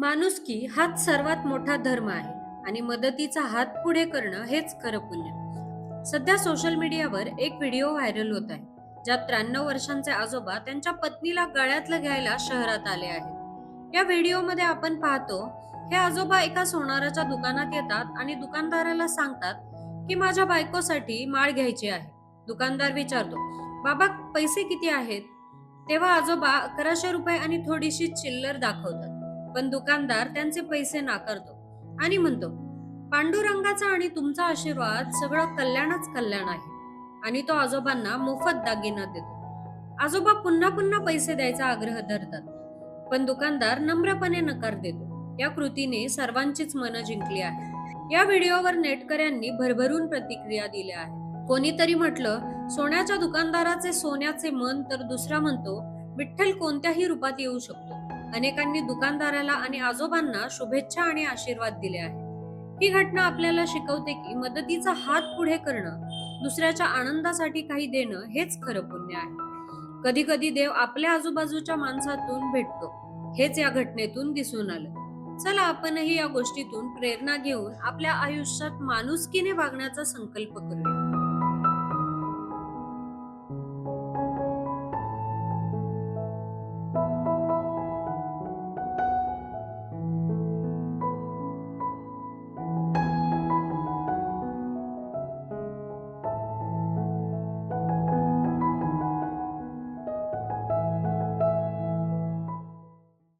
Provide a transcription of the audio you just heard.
माणुसकी हाच सर्वात मोठा धर्म आहे आणि मदतीचा हात पुढे करणं हेच खरं पुण्य. सध्या सोशल मीडियावर एक व्हिडिओ व्हायरल होत आहे. ज्यात त्र्याण्णव वर्षांचे आजोबा त्यांच्या पत्नीला गळ्यातलं घ्यायला शहरात आले आहेत. या व्हिडिओमध्ये आपण पाहतो हे आजोबा एका सोनाराच्या दुकानात येतात आणि दुकानदाराला सांगतात की माझ्या बायकोसाठी माळ घ्यायची आहे. दुकानदार विचारतो बाबा पैसे किती आहेत? तेव्हा आजोबा अकराशे रुपये आणि थोडीशी चिल्लर दाखवतात. पण दुकानदार त्यांचे पैसे नाकारतो. आणि म्हणतो पांडुरंगाचा आणि तुमचा आशीर्वाद सगळं कल्याणच कल्याण आहे. आणि तो आजोबांना मोफत दागिना देतो. आजोबा पुन्हा पुन्हा पैसे द्यायचा आग्रह धरतात पण दुकानदार नम्रपणे नकार देतो. या कृतीने सर्वांचीच मनं जिंकली आहे या व्हिडिओवर नेटकऱ्यांनी भरभरून प्रतिक्रिया दिल्या आहेत. कोणीतरी म्हटलं सोन्याच्या दुकानदाराचे सोन्याचे मन तर दुसरा म्हणतो विठ्ठल कोणत्याही रूपात येऊ शकतो. अनेकांनी दुकानदाराला आणि आजोबांना शुभेच्छा आणि आशीर्वाद दिले आहे ही घटना आपल्याला शिकवते की मदतीचा हात पुढे करणं दुसऱ्याच्या आनंदासाठी काही देणं हेच खरं पुण्य आहे. कधी कधी देव आपल्या आजूबाजूच्या माणसातून भेटतो. हेच या घटनेतून दिसून आलं. चला आपणही या गोष्टीतून प्रेरणा घेऊन आपल्या आयुष्यात माणुसकीने वागण्याचा संकल्प करूया.